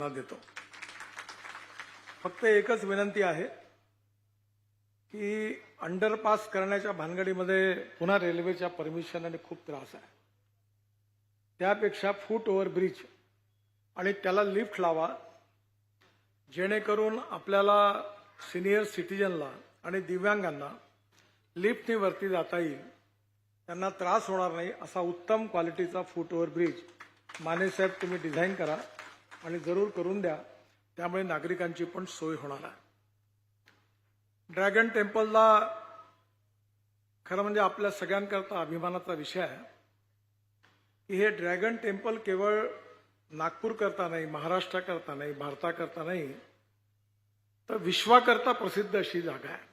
देतो. फक्त एकच विनंती आहे की अंडरपास करण्याच्या भानगडीमध्ये पुन्हा रेल्वेच्या परमिशन आणि खूप त्रास आहे. त्यापेक्षा फूट ओव्हर ब्रिज आणि त्याला लिफ्ट लावा जेणेकरून आपल्याला सिनियर सिटीजनला आणि दिव्यांगांना लिफ्टनी वरती जाता येईल. त्यांना त्रास होणार नाही असा उत्तम क्वालिटीचा फूट ओव्हर ब्रिज माने साहेब तुम्ही डिझाईन करा. आणि जरूर करून द्या. त्यामुळे नागरिकांची पण सोय होणार आहे. ड्रॅगन टेम्पलला खरं म्हणजे आपल्या सगळ्यांकरता अभिमानाचा विषय आहे. की हे ड्रॅगन टेम्पल केवळ नागपूर करता नाही महाराष्ट्राकरता नाही भारताकरता नाही तर विश्वाकरता प्रसिद्ध अशी जागा आहे.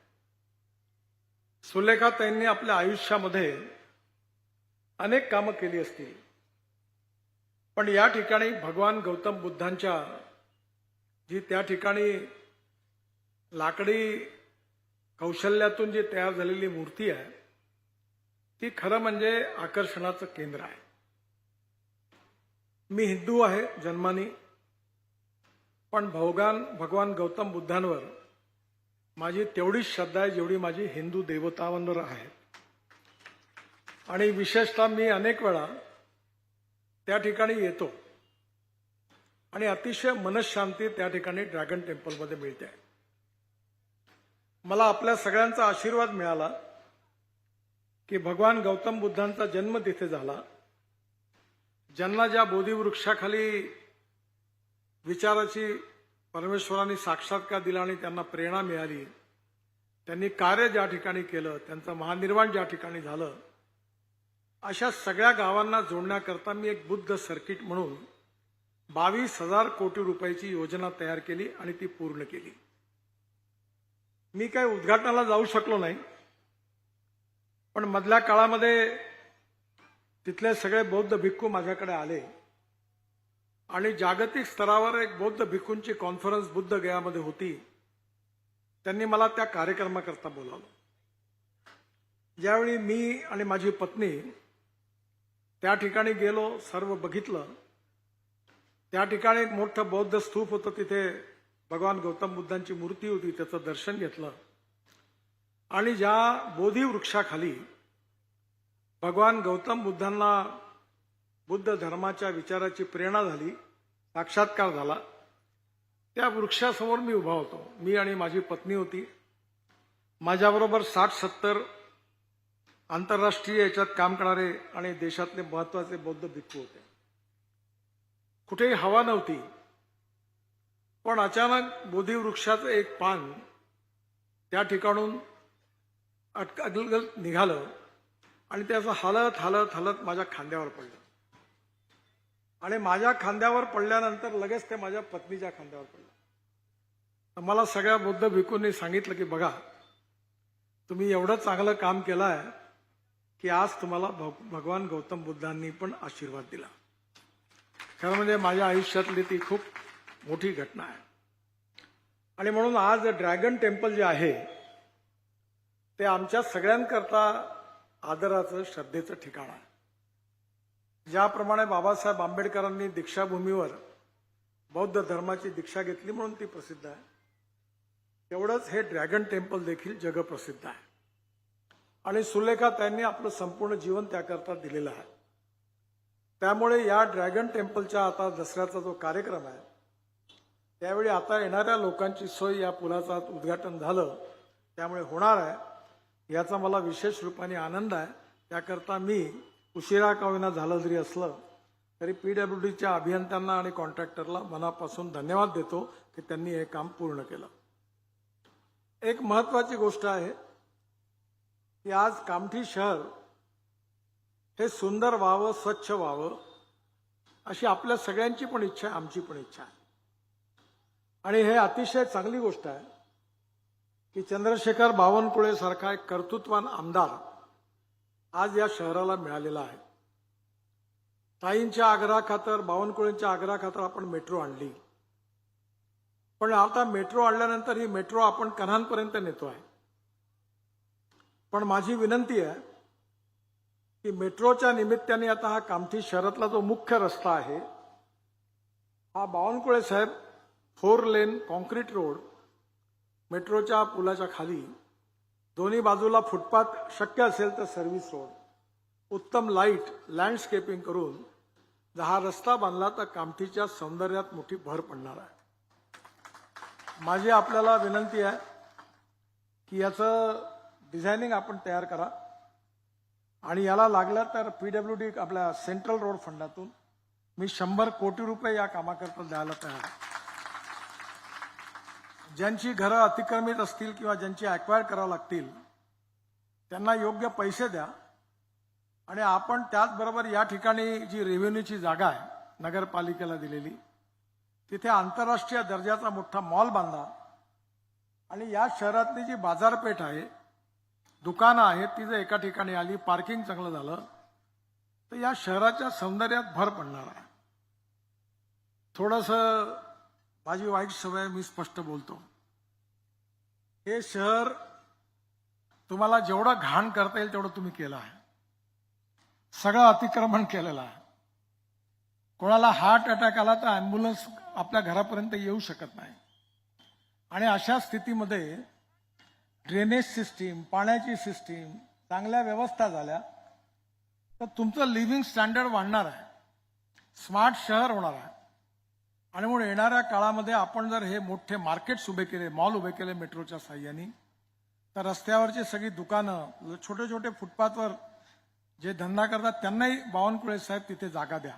सुलेखा त्यांनी आपल्या आयुष्यामध्ये अनेक कामं केली असतील. पण या ठिकाणी भगवान गौतम बुद्धांच्या जी त्या ठिकाणी लाकडी कौशल्यातून जी तयार झालेली मूर्ती आहे ती खरं म्हणजे आकर्षणाचं केंद्र आहे. मी हिंदू आहे जन्मानी पण भगवान भगवान गौतम बुद्धांवर माझी तेवढीच श्रद्धा आहे जेवढी माझी हिंदू देवतांवर आहे. आणि विशेषतः मी अनेक वेळा त्या ठिकाणी येतो. आणि अतिशय मनशांती त्या ठिकाणी ड्रॅगन टेम्पलमध्ये मिळते. मला आपल्या सगळ्यांचा आशीर्वाद मिळाला की भगवान गौतम बुद्धांचा जन्म तिथे झाला. ज्यांना ज्या बोधीवृक्षाखाली विचाराची परमेश्वरांनी साक्षात्कार दिला आणि त्यांना प्रेरणा मिळाली त्यांनी कार्य ज्या ठिकाणी केलं त्यांचं महानिर्वाण ज्या ठिकाणी झालं अशा सगळ्या गावांना जोडण्याकरता मी एक बुद्ध सर्किट म्हणून बावीस हजार कोटी रुपयाची योजना तयार केली आणि ती पूर्ण केली. मी काही उद्घाटनाला जाऊ शकलो नाही पण मधल्या काळामध्ये तिथले सगळे बौद्ध भिक्खू माझ्याकडे आले आणि जागतिक स्तरावर एक बौद्ध भिक्खूंची कॉन्फरन्स बुद्ध गयामध्ये होती. त्यांनी मला त्या कार्यक्रमाकरता बोलावलं. ज्यावेळी मी आणि माझी पत्नी त्या ठिकाणी गेलो सर्व बघितलं. त्या ठिकाणी एक मोठं बौद्ध स्तूप होतं तिथे भगवान गौतम बुद्धांची मूर्ती होती त्याचं दर्शन घेतलं. आणि ज्या बोधी वृक्षाखाली भगवान गौतम बुद्धांना बुद्ध धर्माच्या विचाराची प्रेरणा झाली साक्षात्कार झाला त्या वृक्षासमोर मी उभा होतो. मी आणि माझी पत्नी होती. माझ्याबरोबर साठ सत्तर आंतरराष्ट्रीय याच्यात काम करणारे आणि देशातले महत्त्वाचे बौद्ध भिक्खू होते. कुठेही हवा नव्हती पण अचानक बोधिवृक्षाचं एक पान त्या ठिकाणून अटक अटकल निघालं आणि त्याचं हलत हलत हलत माझ्या खांद्यावर पडलं. आणि माझ्या खांद्यावर पडल्यानंतर लगेच ते माझ्या पत्नीच्या खांद्यावर पडलं. मला सगळ्या बौद्ध भिकूंनी सांगितलं की बघा तुम्ही एवढं चांगलं काम केलं आहे की आज तुम्हाला भग- भगवान गौतम बुद्धांनी पण आशीर्वाद दिला. खरं म्हणजे माझ्या आयुष्यातली ती खूप मोठी घटना आहे. आणि म्हणून आज ड्रॅगन टेम्पल जे आहे ते आमच्या सगळ्यांकरता आदराचं श्रद्धेचं ठिकाण आहे. ज्याप्रमाणे बाबासाहेब आंबेडकरांनी दीक्षाभूमीवर बौद्ध धर्माची दीक्षा घेतली म्हणून ती प्रसिद्ध आहे तेवढंच हे ड्रॅगन टेम्पल देखील जगप्रसिद्ध आहे. आणि सुलेखा त्यांनी आपलं संपूर्ण जीवन त्याकरता दिलेलं आहे. त्यामुळे या ड्रॅगन टेम्पलच्या आता दसऱ्याचा जो कार्यक्रम आहे त्यावेळी आता येणाऱ्या लोकांची सोय या पुलाचं उद्घाटन झालं त्यामुळे होणार आहे. याचा मला विशेष रूपाने आनंद आहे. त्याकरता मी उशिरा काविना झालं जरी असलं तरी पी डब्ल्यू डीच्या अभियंत्यांना आणि कॉन्ट्रॅक्टरला मनापासून धन्यवाद देतो की त्यांनी हे काम पूर्ण केलं. एक महत्वाची गोष्ट आहे की आज कामठी शहर हे सुंदर व्हावं स्वच्छ व्हावं अशी आपल्या सगळ्यांची पण इच्छा आहे आमची पण इच्छा आहे. आणि हे अतिशय चांगली गोष्ट आहे की चंद्रशेखर बावनकुळे सारखा एक कर्तृत्वान आमदार आज या शहराला मिळालेला आहे. ताईंच्या आग्रहाखातर बावनकुळेंच्या आग्रहाखातर आपण मेट्रो आणली. पण आता मेट्रो आणल्यानंतर ही मेट्रो आपण कन्हांपर्यंत नेतो आहे पण माझी विनंती आहे की मेट्रोच्या निमित्ताने आता हा कामठी शहरातला जो मुख्य रस्ता आहे हा बावनकुळे साहेब फोर लेन कॉन्क्रीट रोड मेट्रोच्या पुलाच्या खाली दोन्ही बाजूला फुटपाथ शक्य असेल तर सर्व्हिस रोड उत्तम लाइट लँडस्केपिंग करून जर हा रस्ता बांधला तर कामठीच्या सौंदर्यात मोठी भर पडणार आहे. माझी आपल्याला विनंती आहे की याचं डिझायनिंग आपण तयार करा. आणि याला लागलं तर पीडब्ल्यू डी आपल्या सेंट्रल रोड फंडातून मी शंभर कोटी रुपये या कामाकरता द्यायला तयार ज्यांची घरं अतिक्रमित असतील किंवा ज्यांची अक्वायर करावं लागतील त्यांना योग्य पैसे द्या. आणि आपण त्याचबरोबर या ठिकाणी जी रेव्हेन्यूची जागा आहे नगरपालिकेला दिलेली तिथे आंतरराष्ट्रीय दर्जाचा मोठा मॉल बांधा. आणि या शहरातली जी बाजारपेठ आहे दुकानं आहेत ती जर एका ठिकाणी आली पार्किंग चांगलं झालं तर या शहराच्या सौंदर्यात भर पडणार आहे. थोडंसं माझी वाईट सवय मी स्पष्ट बोलतो. हे शहर तुम्हाला जेवढं घाण करता येईल तेवढं तुम्ही केलं आहे. सगळं अतिक्रमण केलेलं आहे. कोणाला हार्ट अटॅक आला तर ॲम्ब्युलन्स आपल्या घरापर्यंत येऊ शकत नाही. आणि अशा स्थितीमध्ये ड्रेनेज सिस्टीम पाण्याची सिस्टीम चांगल्या व्यवस्था झाल्या तर तुमचं लिव्हिंग स्टँडर्ड वाढणार आहे. स्मार्ट शहर होणार आहे. आणि म्हणून येणाऱ्या काळामध्ये आपण जर हे मोठे मार्केट्स उभे केले मॉल उभे केले मेट्रोच्या साह्याने तर रस्त्यावरची सगळी दुकानं छोटे छोटे फुटपाथवर जे धंदा करतात त्यांनाही बावनकुळे साहेब तिथे जागा द्या.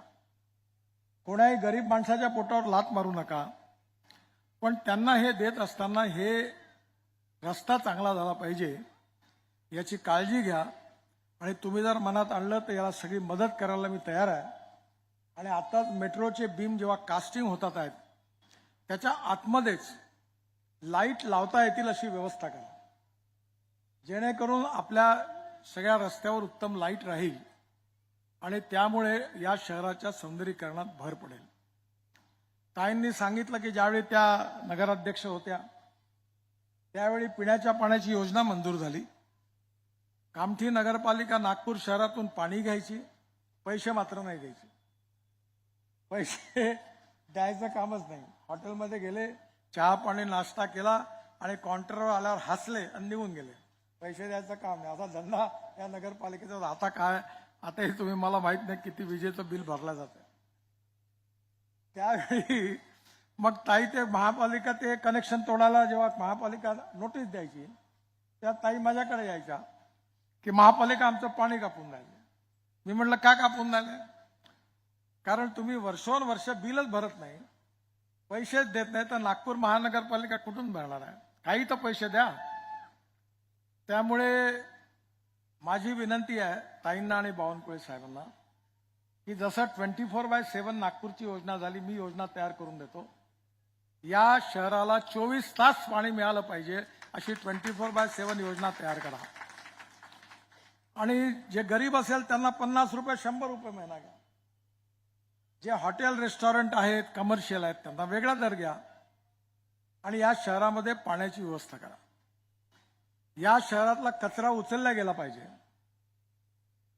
कोणाही गरीब माणसाच्या पोटावर लात मारू नका. पण त्यांना हे देत असताना हे रस्ता चांगला झाला पाहिजे याची काळजी घ्या. आणि तुम्ही जर मनात आणलं तर याला सगळी मदत करायला मी तयार आहे. आणि आताच मेट्रोचे बीम जेव्हा कास्टिंग होतात आहेत त्याच्या आतमध्येच लाइट लावता येतील अशी व्यवस्था करा. जेणेकरून आपल्या सगळ्या रस्त्यावर उत्तम लाइट राहील आणि त्यामुळे या शहराच्या सौंदर्यीकरणात भर पडेल. ताईंनी सांगितलं की ज्यावेळी त्या नगराध्यक्ष होत्या त्यावेळी पिण्याच्या पाण्याची योजना मंजूर झाली. कामठी नगरपालिका नागपूर शहरातून पाणी घ्यायची पैसे मात्र नाही द्यायचे पैसे द्यायचं कामच नाही. हॉटेलमध्ये गेले चहा पाणी नाश्ता केला आणि काउंटरवर आल्यावर हसले आणि निघून गेले. पैसे द्यायचं काम नाही. असा धंदा या नगरपालिकेचा आता काय आता हे तुम्ही मला माहीत नाही किती विजेचं बिल भरलं जातं त्यावेळी मग ताई ते महापालिका ते कनेक्शन तोडायला जेव्हा महापालिका नोटीस द्यायची त्या ताई माझ्याकडे यायच्या की महापालिका आमचं पाणी कापून राहिले. मी म्हटलं का कापून राहिले? कारण तुम्ही वर्षोनवर्ष बिलच भरत नाही. पैसेच देत नाही तर नागपूर महानगरपालिका कुठून भरणार आहे? काही तर पैसे द्या. त्यामुळे माझी विनंती आहे ताईंना आणि बावनकुळे साहेबांना की जसं ट्वेंटी फोर बाय सेवन नागपूरची योजना झाली मी योजना तयार करून देतो. या शहराला चोवीस तास पाणी मिळालं पाहिजे अशी ट्वेंटी फोर बाय सेव्हन योजना तयार करा. आणि जे गरीब असेल त्यांना पन्नास रुपये शंभर रुपये महिना घ्या. जे हॉटेल रेस्टॉरंट आहेत कमर्शियल आहेत त्यांना वेगळा दर घ्या. आणि या शहरामध्ये पाण्याची व्यवस्था करा. या शहरातला कचरा उचलला गेला पाहिजे.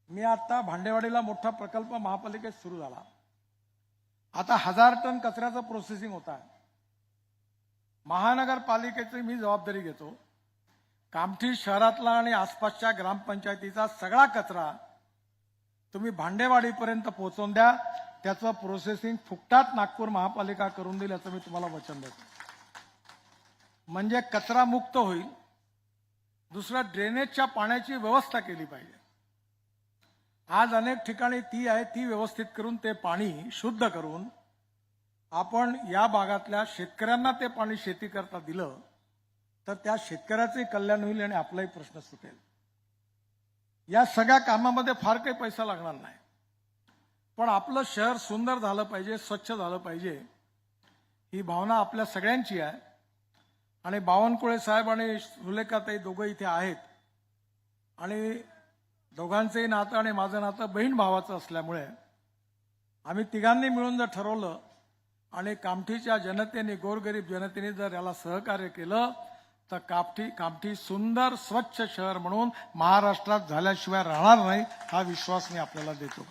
मी आता भांडेवाडीला मोठा प्रकल्प महापालिकेत सुरू झाला. आता हजार टन कचऱ्याचं प्रोसेसिंग होत आहे. महानगरपालिकेची मी जबाबदारी घेतो. कामठी शहरातला आणि आसपासच्या ग्रामपंचायतीचा सगळा कचरा तुम्ही भांडेवाडीपर्यंत पोहोचवून द्या. त्याचं प्रोसेसिंग फुकटात नागपूर महापालिका करून देईल याचं मी तुम्हाला वचन देतो. म्हणजे कचरा मुक्त होईल. दुसरं ड्रेनेजच्या पाण्याची व्यवस्था केली पाहिजे. आज अनेक ठिकाणी ती आहे ती व्यवस्थित करून ते पाणी शुद्ध करून आपण या भागातल्या शेतकऱ्यांना ते पाणी शेती करता दिलं तर त्या शेतकऱ्याचंही कल्याण होईल आणि आपलाही प्रश्न सुटेल. या सगळ्या कामामध्ये फार काही पैसा लागणार नाही. पण आपलं शहर सुंदर झालं पाहिजे स्वच्छ झालं पाहिजे ही भावना आपल्या सगळ्यांची आहे. आणि बावनकुळे साहेब आणि सुलेखाताई दोघं इथे आहेत. आणि दोघांचंही नातं आणि माझं नातं बहीण भावाचं असल्यामुळे आम्ही तिघांनी मिळून जर ठरवलं आणि कामठीच्या जनतेने गोरगरीब जनतेने जर याला सहकार्य केलं तर कामठी कामठी सुंदर स्वच्छ शहर म्हणून महाराष्ट्रात झाल्याशिवाय राहणार नाही हा विश्वास मी आपल्याला देतो.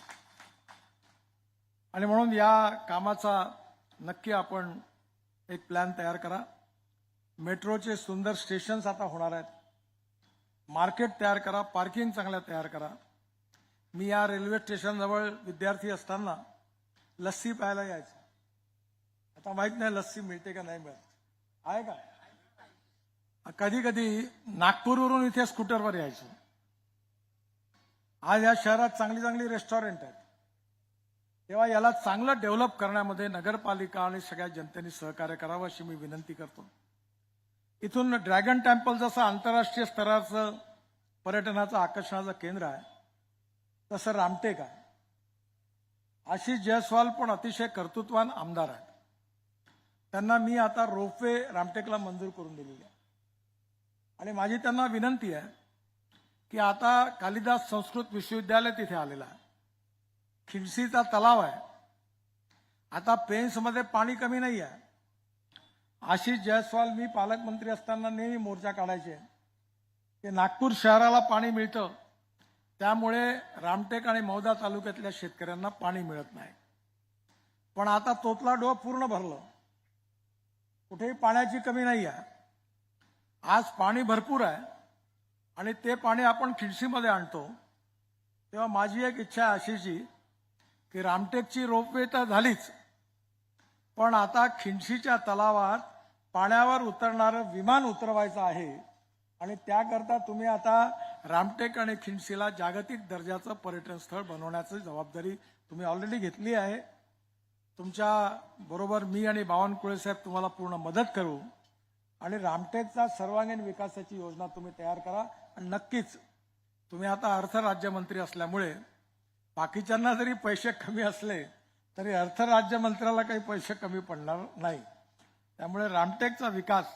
आणि म्हणून या कामाचा नक्की आपण एक प्लॅन तयार करा. मेट्रोचे सुंदर स्टेशन्स आता होणार आहेत. मार्केट तयार करा पार्किंग चांगल्या तयार करा. मी या रेल्वे स्टेशनजवळ विद्यार्थी असताना लस्सी प्यायला यायचं. आता माहीत नाही लस्सी मिळते का नाही मिळत. आहे का? कधी कधी नागपूरवरून इथे स्कूटरवर यायचो. आज या शहरात चांगली चांगली रेस्टॉरंट आहेत. तेव्हा याला चांगलं डेव्हलप करण्यामध्ये नगरपालिका आणि सगळ्या जनतेने सहकार्य करावं अशी मी विनंती करतो. इथून ड्रॅगन टेम्पल जसं आंतरराष्ट्रीय स्तराचं पर्यटनाचं आकर्षणाचं केंद्र आहे तसं रामटेक आहे. आशिष जयस्वाल पण अतिशय कर्तृत्वान आमदार आहे त्यांना मी आता रोपवे रामटेकला मंजूर करून दिलेली आहे. आणि माझी त्यांना विनंती आहे की आता कालिदास संस्कृत विश्वविद्यालय तिथे आलेलं आहे. खिडसीचा तलाव आहे. आता पेन्समध्ये पाणी कमी नाही आहे. आशिष जयस्वाल मी पालकमंत्री असताना नेहमी मोर्चा काढायचे. की नागपूर शहराला पाणी मिळतं. त्यामुळे रामटेक आणि मौदा तालुक्यातल्या शेतकऱ्यांना पाणी मिळत नाही. पण आता तोतला डोह पूर्ण भरलं. कुठेही पाण्याची कमी नाही आहे. आज पाणी भरपूर आहे आणि ते पाणी आपण खिडसीमध्ये आणतो. तेव्हा माझी एक इच्छा अशीची की रामटेकची रोपवे तर झालीच पण आता खिंडशीच्या तलावात पाण्यावर उतरणारं विमान उतरवायचं आहे आणि त्याकरता तुम्ही आता रामटेक आणि खिंडशीला जागतिक दर्जाचं पर्यटन स्थळ बनवण्याची जबाबदारी तुम्ही ऑलरेडी घेतली आहे. तुमच्या बरोबर मी आणि बावनकुळे साहेब तुम्हाला पूर्ण मदत करू आणि रामटेकचा सर्वांगीण विकासाची योजना तुम्ही तयार करा. आणि नक्कीच तुम्ही आता अर्थ राज्यमंत्री असल्यामुळे बाकीच्यांना जरी पैसे कमी असले तरी अर्थ राज्यमंत्र्याला काही पैसे कमी पडणार नाही. त्यामुळे रामटेकचा विकास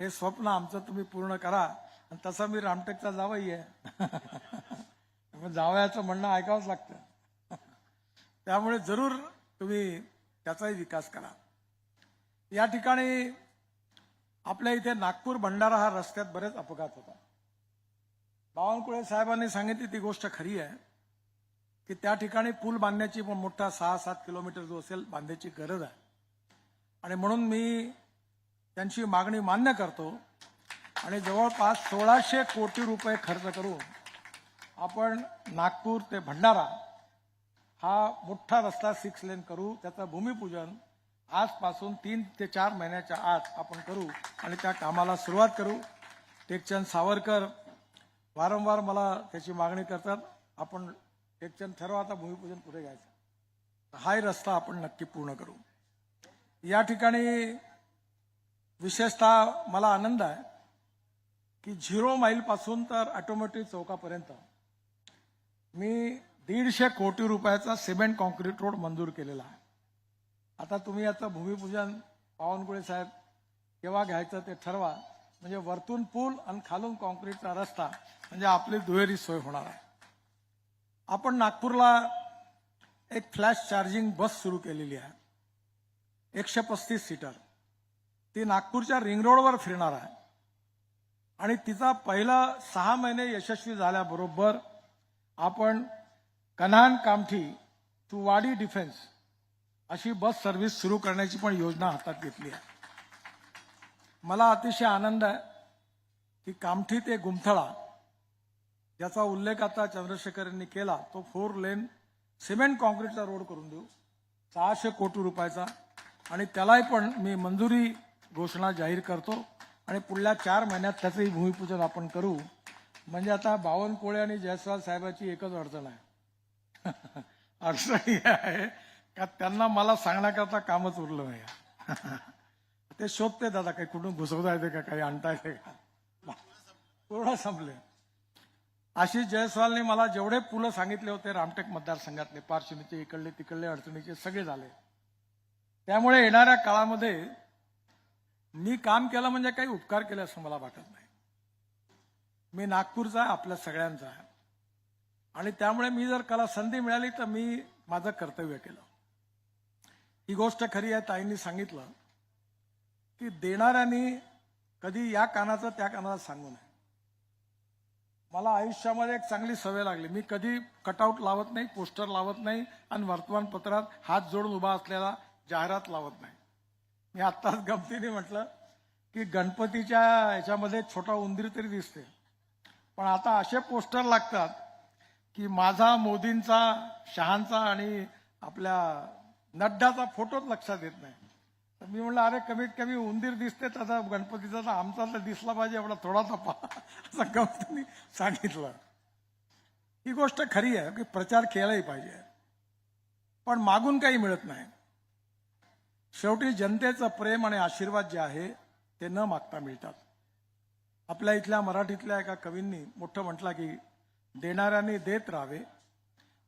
हे स्वप्न आमचं तुम्ही पूर्ण करा. आणि तसं मी रामटेकचा जावई आहे. मग जावयाचं म्हणणं ऐकावंच लागतं. त्यामुळे जरूर तुम्ही त्याचाही विकास करा. या ठिकाणी आपल्या इथे नागपूर भंडारा हा रस्त्यात बरेच अपघात होतात. बावनकुळे साहेबांनी सांगितली ती गोष्ट खरी आहे की त्या ठिकाणी पूल बांधण्याची पण मोठा सहा सात किलोमीटर जो असेल बांधायची गरज आहे. आणि म्हणून मी त्यांची मागणी मान्य करतो आणि जवळपास सोळाशे कोटी रुपये खर्च करून आपण नागपूर ते भंडारा हा मोठा रस्ता सिक्स लेन करू त्याचं भूमिपूजन आजपासून तीन ते चार महिन्याच्या आत आपण करू आणि त्या कामाला सुरुवात करू. टेकचंद सावरकर वारंवार मला त्याची मागणी करतात आपण टेकचंद ठरवा आता भूमिपूजन पुढे घ्यायचं. हाही रस्ता आपण नक्की पूर्ण करू. या ठिकाणी विशेषतः मला आनंद आहे की झिरो माईलपासून तर ऑटोमॅटिक चौकापर्यंत मी दीडशे कोटी रुपयाचा सिमेंट कॉन्क्रीट रोड मंजूर केलेला आहे. आता तुम्ही याचं भूमिपूजन पावनकुळे साहेब केव्हा घ्यायचं ते ठरवा. म्हणजे वरतून पूल आणि खालून कॉन्क्रीटचा रस्ता म्हणजे आपली दुहेरी सोय होणार आहे. आपण नागपूरला एक फ्लॅश चार्जिंग बस सुरू केलेली आहे. एकशे पस्तीस सीटर. ती नागपूरच्या रिंग रोडवर फिरणार आहे. आणि तिचा पहिला सहा महिने यशस्वी झाल्याबरोबर आपण कन्हान कामठी टू वाडी डिफेन्स अशी बस सर्व्हिस सुरू करण्याची पण योजना हातात घेतली आहे. मला अतिशय आनंद आहे की कामठी ते गुमथळा ज्याचा उल्लेख आता चंद्रशेखर यांनी केला. तो फोर लेन सिमेंट कॉन्क्रीटचा रोड करून देऊ. सहाशे कोटी रुपयाचा. आणि त्यालाही पण मी मंजुरी घोषणा जाहीर करतो. आणि पुढल्या चार महिन्यात त्याचंही भूमिपूजन आपण करू. म्हणजे आता बावनकुळे आणि जयस्वाल साहेबाची एकच अडचण आहे. अडचण ही आहे का त्यांना मला सांगण्याकरता कामच उरलं नाही. ते शोधते दादा काही कुठून घुसवता येते का काही आणता येते का? पूर्ण संपले. आशिष जयस्वालने मला जेवढे पुलं सांगितले होते रामटेक मतदारसंघातले पार्श्वनीचे इकडले तिकडले अडचणीचे सगळे झाले. त्यामुळे येणाऱ्या काळामध्ये मी काम केलं म्हणजे काही उपकार केले असं मला वाटत नाही. मी नागपूरचा आहे आपल्या सगळ्यांचा आहे. आणि त्यामुळे मी जर कला संधी मिळाली तर मी माझं कर्तव्य केलं. ही गोष्ट खरी आहे ताईंनी सांगितलं की देणाऱ्यांनी कधी या कानाचं त्या कानाला सांगू नये. मला आयुष्यामध्ये एक चांगली सवय लागली. मी कधी कटआउट लावत नाही पोस्टर लावत नाही आणि वर्तमानपत्रात हात जोडून उभा असलेला जाहिरात लावत नाही. मी आत्ताच गमतीने म्हटलं की गणपतीच्या ह्याच्यामध्ये छोटा उंदीर तरी दिसते. पण आता असे पोस्टर लागतात की माझा मोदींचा शहांचा आणि आपल्या नड्डाचा फोटोच लक्षात येत नाही. तर मी म्हणलं अरे कमीत कमी उंदीर दिसते त्याचा गणपतीचा तर आमचा तर दिसला पाहिजे एवढा थोडा तपा. असं गमतीने सांगितलं. ही गोष्ट खरी आहे की प्रचार केलाही पाहिजे. पण मागून काही मिळत नाही. शेवटी जनतेचं प्रेम आणि आशीर्वाद जे आहे ते न मागता मिळतात. आपल्या इथल्या मराठीतल्या एका कवींनी मोठं म्हटलं की देणाऱ्याने देत राहावे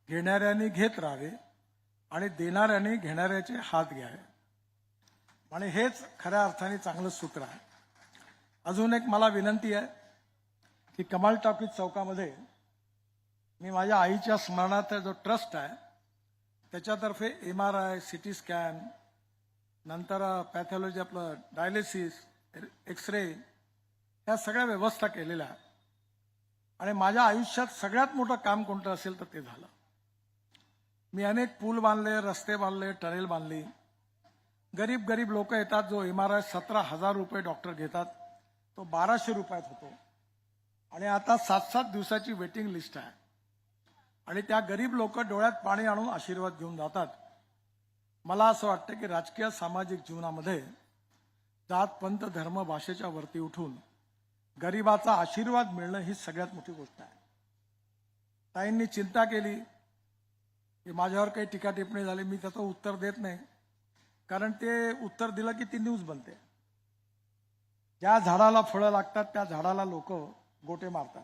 घेणाऱ्याने घेत राहावे आणि देणाऱ्याने घेणाऱ्याचे हात घ्यावे. आणि हेच खऱ्या अर्थाने चांगलं सूत्र आहे. अजून एक मला विनंती आहे की कमाल टॉकीज चौकामध्ये मी माझ्या आईच्या स्मरणार्थ जो ट्रस्ट आहे त्याच्यातर्फे M R I C T scan नंतर पॅथॉलॉजी आपलं डायलिसिस एक्सरे ह्या सगळ्या व्यवस्था केलेल्या आहेत. आणि माझ्या आयुष्यात सगळ्यात मोठं काम कोणतं असेल तर ते झालं. मी अनेक पूल बांधले रस्ते बांधले टनेल बांधली. गरीब गरीब लोक येतात जो एम आर आय सतरा हजार रुपये डॉक्टर घेतात तो बाराशे रुपयात होतो. आणि आता सात सात दिवसाची वेटिंग लिस्ट आहे. आणि त्या गरीब लोक डोळ्यात पाणी आणून आशीर्वाद घेऊन जातात. मला असं वाटतं की राजकीय सामाजिक जीवनामध्ये जात पंत धर्म भाषेच्या वरती उठून गरिबाचा आशीर्वाद मिळणं ही सगळ्यात मोठी गोष्ट आहे. ताईंनी चिंता केली की माझ्यावर काही टीका टिप्पणी झाली मी त्याचं उत्तर देत नाही. कारण ते उत्तर दिलं की ती न्यूज बनते. ज्या झाडाला फळं लागतात त्या झाडाला लोक गोटे मारतात.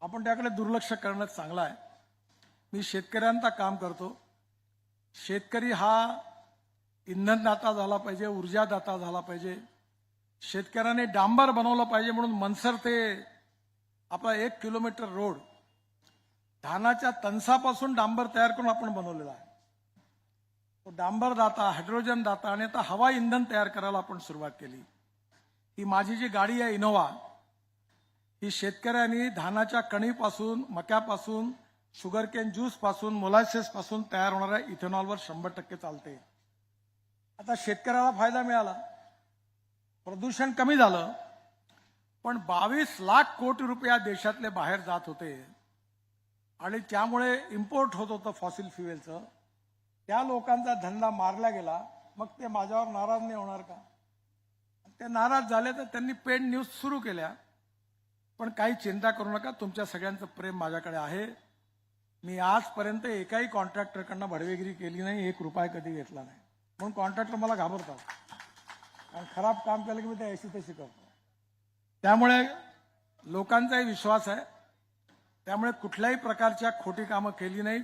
आपण त्याकडे दुर्लक्ष करणं चांगलं आहे. मी शेतकऱ्यांचा काम करतो. शेतकरी हा इंधनदाता झाला पाहिजे ऊर्जादाता झाला पाहिजे. शेतकऱ्याने डांबर बनवलं पाहिजे म्हणून मनसर ते आपला एक किलोमीटर रोड धानाच्या तणसापासून डांबर तयार करून आपण बनवलेला आहे. तो डांबर दाता हायड्रोजन दाता आणि आता हवा इंधन तयार करायला आपण सुरुवात केली. ही माझी जी गाडी आहे इनोवा ही शेतकऱ्यांनी धानाच्या कणीपासून मक्यापासून शुगरकेन ज्यूसपासून ज्यूसपासून पासून तयार होणाऱ्या इथेनॉलवर शंभर टक्के चालते. आता शेतकऱ्याला फायदा मिळाला. प्रदूषण कमी झालं पण बावीस लाख कोटी रुपया देशातले बाहेर जात होते. आणि त्यामुळे इम्पोर्ट होत होतं फॉसिल फ्युएलचं त्या लोकांचा धंदा मारला गेला. मग ते माझ्यावर नाराज नाही होणार का? ते नाराज झाले तर त्यांनी पेड न्यूज सुरू केल्या. पण काही चिंता करू नका तुमच्या सगळ्यांचं प्रेम माझ्याकडे आहे. मी आजपर्यंत एकाही कॉन्ट्रॅक्टरकडनं भडवेगिरी केली नाही एक रुपया कधी घेतला नाही. म्हणून कॉन्ट्रॅक्टर मला घाबरतात. आणि खराब काम केलं की मी ते अशी तशी करतो. त्यामुळे लोकांचाही विश्वास आहे. त्यामुळे कुठल्याही प्रकारच्या खोटी कामं केली नाही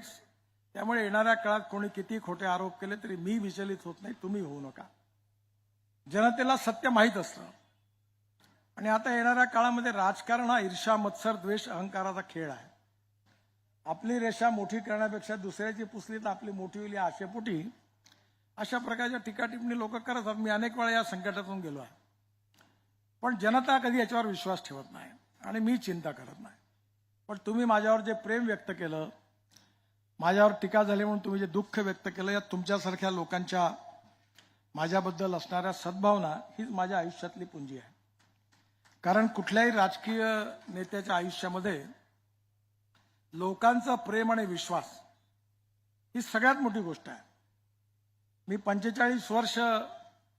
त्यामुळे येणाऱ्या काळात कोणी किती खोटे आरोप केले तरी मी विचलित होत नाही तुम्ही होऊ नका. जनतेला सत्य माहीत असतं. आणि आता येणाऱ्या काळामध्ये राजकारण हा ईर्षा मत्सर द्वेष अहंकाराचा खेळ आहे. आपली रेषा मोठी करण्यापेक्षा दुसऱ्याची पुसली तर आपली मोठी होईल या आशेपोटी अशा प्रकारच्या टीकाटिपणी लोक करत असतात. मी अनेक वेळा या संकटातून गेलो आहे. पण जनता कधी याच्यावर विश्वास ठेवत नाही आणि मी चिंता करत नाही. पण तुम्ही माझ्यावर जे प्रेम व्यक्त केलं माझ्यावर टीका झाली म्हणून तुम्ही जे दुःख व्यक्त केलं या तुमच्यासारख्या लोकांच्या माझ्याबद्दल असणाऱ्या सद्भावना हीच माझ्या आयुष्यातली पुंजी आहे. कारण कुठल्याही राजकीय नेत्याच्या आयुष्यामध्ये लोकांचा प्रेम आणि विश्वास ही सगळ्यात मोठी गोष्ट आहे. मी पंचेचाळीस वर्ष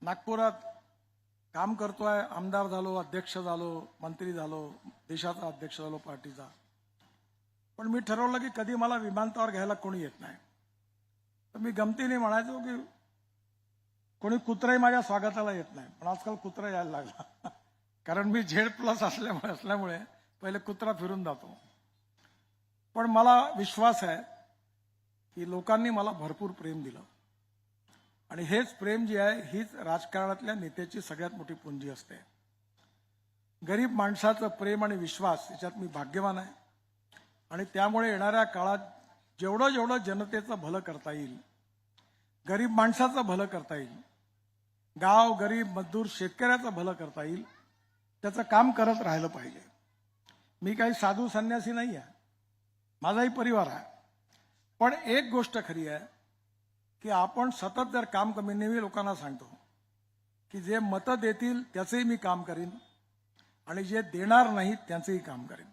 नागपुरात काम करतोय. आमदार झालो अध्यक्ष झालो मंत्री झालो देशाचा अध्यक्ष झालो पार्टीचा. पण मी ठरवलं की कधी मला विमानतळावर घ्यायला कोणी येत नाही. तर मी गमतीने म्हणायचो की कोणी कुत्रही माझ्या स्वागताला येत नाही. पण आजकाल कुत्रा यायला लागला. कारण मी झेड प्लस असल्यामुळे असल्यामुळे पहिले कुत्रा फिरून जातो. पण मला विश्वास आहे की लोकांनी मला भरपूर प्रेम दिलं. आणि हेच प्रेम जे आहे हीच राजकारणातल्या नेत्याची सगळ्यात मोठी पुंजी असते. गरीब माणसाचं प्रेम आणि विश्वास याच्यात मी भाग्यवान आहे. आणि त्यामुळे येणाऱ्या काळात जेवढं जेवढं जनतेचं भलं करता येईल गरीब माणसाचं भलं करता येईल गाव गरीब मजदूर शेतकऱ्याचं भलं करता येईल त्याचं काम करत राहिलं पाहिजे. मी काही साधू संन्यासी नाही आहे माझाही परिवार आहे. पण एक गोष्ट खरी आहे की आपण सतत जर काम कमी नेहमी लोकांना सांगतो की जे मतं देतील त्याचंही मी काम करीन आणि जे देणार नाहीत त्यांचंही काम करेन.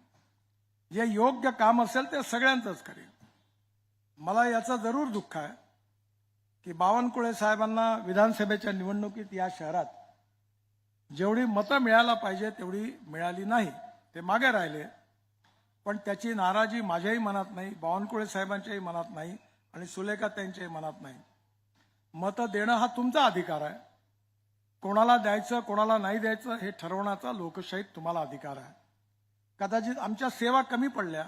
जे योग्य काम असेल ते सगळ्यांचंच करेन. मला याचं जरूर दुःख आहे की बावनकुळे साहेबांना विधानसभेच्या निवडणुकीत या शहरात जेवढी मतं मिळायला पाहिजे तेवढी मिळाली नाही ते मागे राहिले. पण त्याची नाराजी माझ्याही मनात नाही बावनकुळे साहेबांच्याही मनात नाही. आणि सुलेखा त्यांच्याही मनात नाही. मतं देणं हा तुमचा अधिकार आहे. कोणाला द्यायचं कोणाला नाही द्यायचं हे ठरवण्याचा लोकशाहीत तुम्हाला अधिकार आहे. कदाचित आमच्या सेवा कमी पडल्या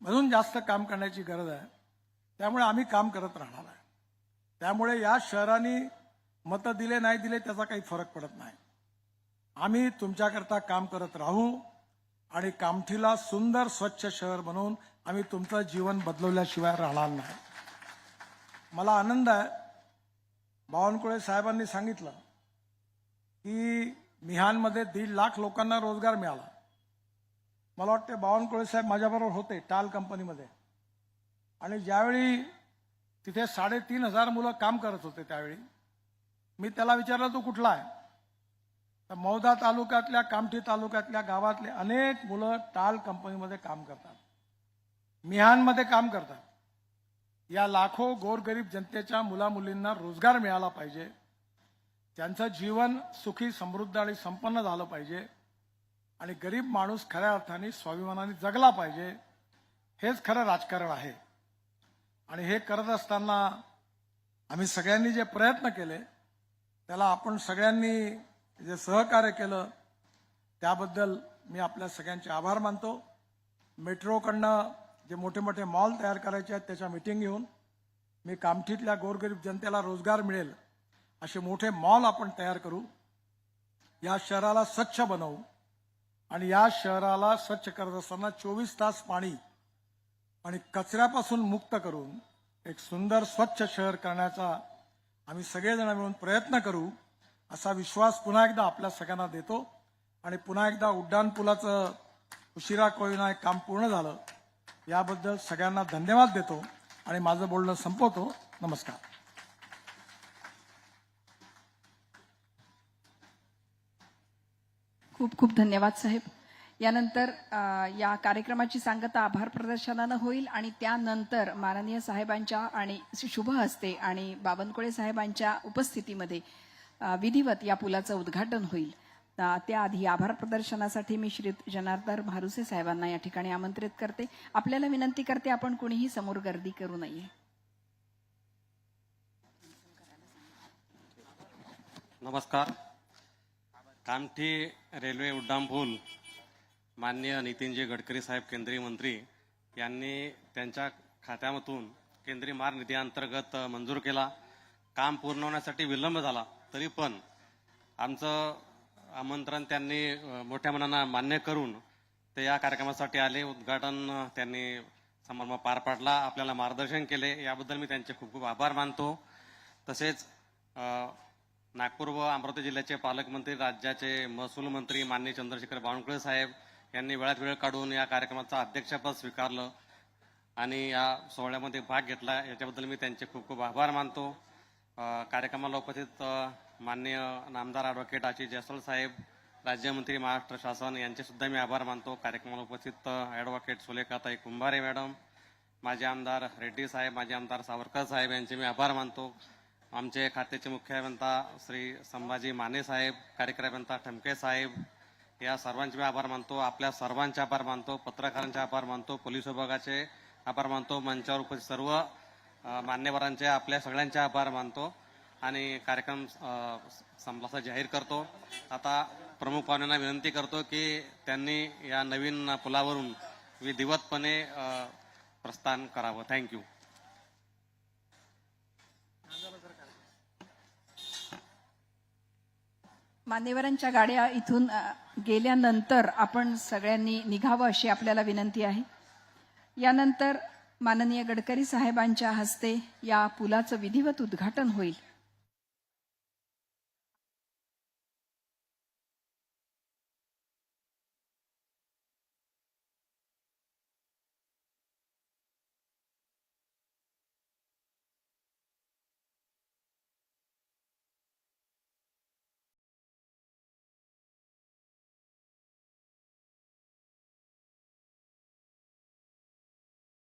म्हणून जास्त काम करण्याची गरज आहे. त्यामुळे आम्ही काम करत राहणार आहे. त्यामुळे या शहराने मतं दिले नाही दिले त्याचा काही फरक पडत नाही. आम्ही तुमच्याकरता काम करत राहू आणि कामठीला सुंदर स्वच्छ शहर म्हणून आम्ही तुमचं जीवन बदलवल्याशिवाय राहणार नाही. मला आनंद आहे. बावनकुळे साहेबांनी सांगितलं की मिहानमध्ये दीड लाख लोकांना रोजगार मिळाला. मला वाटते बावनकुळे साहेब माझ्याबरोबर होते टाल कंपनीमध्ये. आणि ज्यावेळी तिथे साडेतीन हजार मुलं काम करत होते त्यावेळी मी त्याला विचारलं तू कुठला आहे? तर मौदा तालुक्यातल्या कामठी तालुक्यातल्या गावातले अनेक मुलं टाल कंपनीमध्ये काम करतात. मिहानमध्ये काम करतात. या लाखो गोरगरीब जनतेच्या मुलामुलींना रोजगार मिळाला पाहिजे. त्यांचं जीवन सुखी समृद्ध आणि संपन्न झालं पाहिजे. आणि गरीब माणूस खऱ्या अर्थाने स्वाभिमानाने जगला पाहिजे. हेच खरं राजकारण आहे. आणि हे करत असताना आम्ही सगळ्यांनी जे प्रयत्न केले त्याला आपण सगळ्यांनी जे सहकार्य केलं त्याबद्दल मी आपल्या सगळ्यांचे आभार मानतो. मेट्रोकडनं जे मोठे मोठे मॉल तयार करायचे आहेत त्याच्या मिटिंग घेऊन मी कामठीतल्या गोरगरीब जनतेला रोजगार मिळेल असे मोठे मॉल आपण तयार करू. या शहराला स्वच्छ बनवू आणि या शहराला स्वच्छ करत असताना चोवीस तास पाणी आणि कचऱ्यापासून मुक्त करून एक सुंदर स्वच्छ शहर करण्याचा आम्ही सगळेजण मिळून प्रयत्न करू असा विश्वास पुन्हा एकदा आपल्या सगळ्यांना देतो. आणि पुन्हा एकदा उड्डाणपुलाचं उशिरा कोयना एक काम पूर्ण झालं. याबद्दल सगळ्यांना धन्यवाद देतो आणि माझं बोलणं संपवतो. नमस्कार. खूप खूप धन्यवाद साहेब. यानंतर या कार्यक्रमाची सांगता आभार प्रदर्शनानं होईल आणि त्यानंतर माननीय साहेबांच्या आणि शुभ हस्ते आणि बावनकुळे साहेबांच्या उपस्थितीमध्ये विधिवत या पुलाचं उद्घाटन होईल. त्याआधी आभार प्रदर्शनासाठी मी श्री जनार्दन भारुसे साहेबांना या ठिकाणी आमंत्रित करते. आपल्याला विनंती करते आपण कुणीही समोर गर्दी करू नये. नमस्कार. कामठी रेल्वे उड्डाणपूल माननीय नितीनजी गडकरी साहेब केंद्रीय मंत्री यांनी त्यांच्या खात्यामधून केंद्रीय मार्ग निधी अंतर्गत मंजूर केला. काम पूर्ण होण्यासाठी विलंब झाला तरी पण आमचं आमंत्रण त्यांनी मोठ्या मनानं मान्य करून ते या कार्यक्रमासाठी आले. उद्घाटन त्यांनी समारंभ पार पाडला आपल्याला मार्गदर्शन केले. याबद्दल मी त्यांचे खूप खूप आभार मानतो. तसेच नागपूर व अमरावती जिल्ह्याचे पालकमंत्री राज्याचे महसूल मंत्री माननीय चंद्रशेखर बावनकुळे साहेब यांनी वेळात वेळ काढून या कार्यक्रमाचं अध्यक्षपद स्वीकारलं आणि या सोहळ्यामध्ये भाग घेतला. याच्याबद्दल मी त्यांचे खूप खूप आभार मानतो. कार्यक्रमाला उपस्थित माननीय नामदार ॲडव्होकेट आशी जयस्वाल साहेब राज्यमंत्री महाराष्ट्र शासन यांचे सुद्धा मी आभार मानतो. कार्यक्रमाला उपस्थित ॲडव्होकेट सुलेखाताई कुंभारे मॅडम माझे आमदार रेड्डी साहेब माझे आमदार सावरकर साहेब यांचे मी आभार मानतो. आमचे खात्याचे मुख्य अभियंता श्री संभाजी माने साहेब कार्यक्रम अभियंता ठमके साहेब या सर्वांचे मी आभार मानतो. आपल्या सर्वांचे आभार मानतो. पत्रकारांचे आभार मानतो. पोलीस विभागाचे आभार मानतो. मंचावर उपस्थित सर्व मान्यवरांचे आपल्या सगळ्यांचे आभार मानतो. आणि कार्यक्रम अ, संपला जाहीर करतो. आता प्रमुख पाहुण्यांना विनंती करतो की त्यांनी या नवीन पुलावरून विधिवतपणे प्रस्थान करावं. थँक्यू मान्यवरांच्या गाड्या इथून गेल्यानंतर आपण सगळ्यांनी निघावं अशी आपल्याला विनंती आहे. यानंतर माननीय गडकरी साहेबांच्या हस्ते या पुलाचं विधिवत उद्घाटन होईल.